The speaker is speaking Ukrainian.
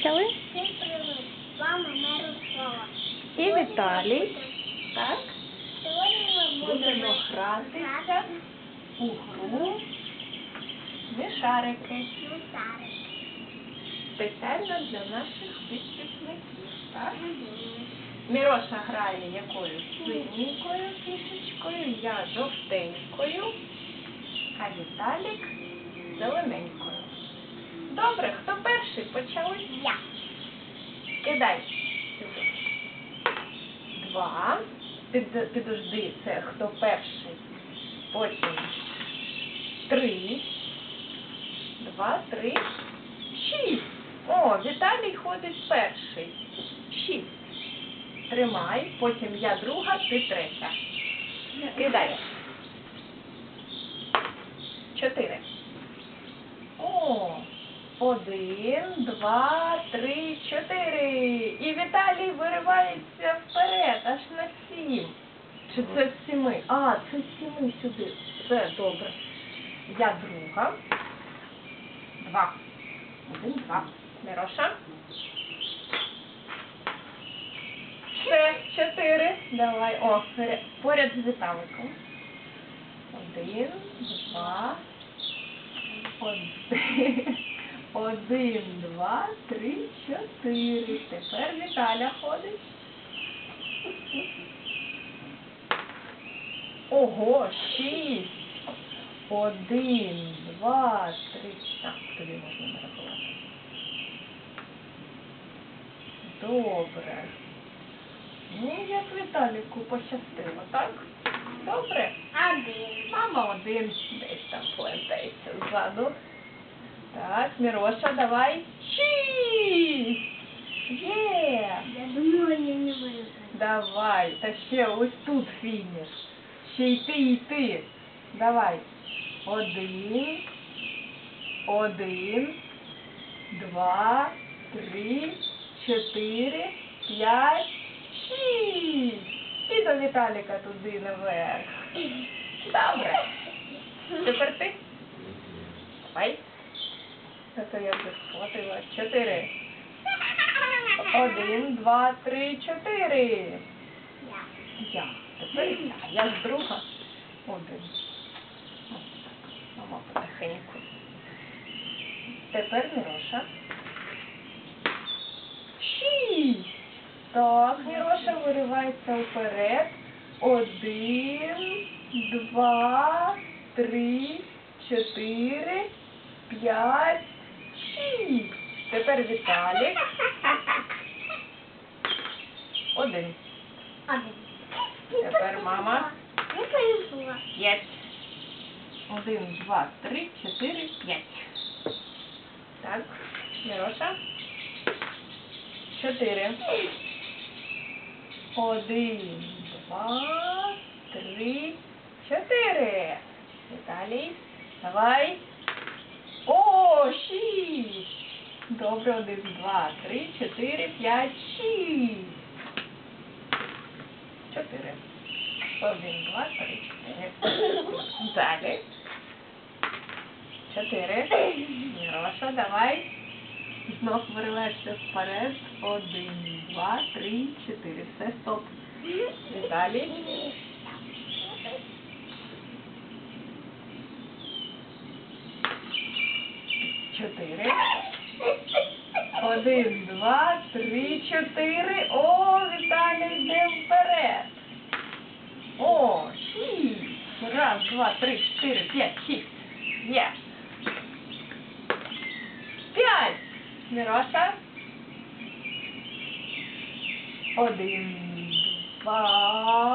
Почали? І Віталій. Так. Будемо гратися грати у гру «Смішарики». в. Спеціально для наших підписників. Так? Міроша грає якою синенькою фішечкою, я жовтенькою, а Віталік зелененькою. Добре, хто перший почали? Я. Кидай. Два. Під, підожди, це хто перший. Потім три. Два, три, шість. О, Віталій ходить перший. Шість. Тримай, потім я друга, ти третя. Кидай. Чотири. Один, два, три, чотири. І Віталій виривається вперед, аж на сім. Чи це сіми? А, це сіми сюди. Все добре. Я друга. Два. Один, два. Мироша. Ще чотири. Давай. О, поряд з Віталиком. Один, два, один, один, два, три, чотири. Тепер Віталя ходить. Ого, шість. Один, два, три. Так, тобі можна нарахувати. Добре. Ну, як Віталіку пощастило, так? Добре. Один. Мама один десь там плентається ззаду. Так, Міроша, давай. Шість! Є! Я думала, я не виграю. Давай, та ще ось тут фініш. Ще йти, йти. Давай. Один, один, два, три, чотири, п'ять, шість. І до Віталіка туди наверх. Добре. Тепер ти. Давай. То я вже схватила. Чотири. Один, два, три, чотири. Я. Тепер я. Я друга. Один. Ось так. Мама потихеньку. Тепер Міроша. Шість. Так, Міроша виривається вперед. Один, два, три, чотири, п'ять. Тепер Віталік. Один. Один. Тепер мама. П'ять. Один, два, три, чотири, п'ять. Так, Міроша. Чотири. Один, два, три, чотири. Віталій, давай. О, шість. Добре, один, два, три, чотири, п'ять, шість. Чотири. Один, два, три, чотири. Далі. Чотири. Міроша, давай. Знов вириваєшся вперед. Один, два, три, чотири. Все, стоп. Далі. Чотири. Один, два, три, чотири. О, Віталій йде вперед. О, шість. Раз, два, три, чотири, п'ять, шість. Є. П'ять. Мироша. Один, два.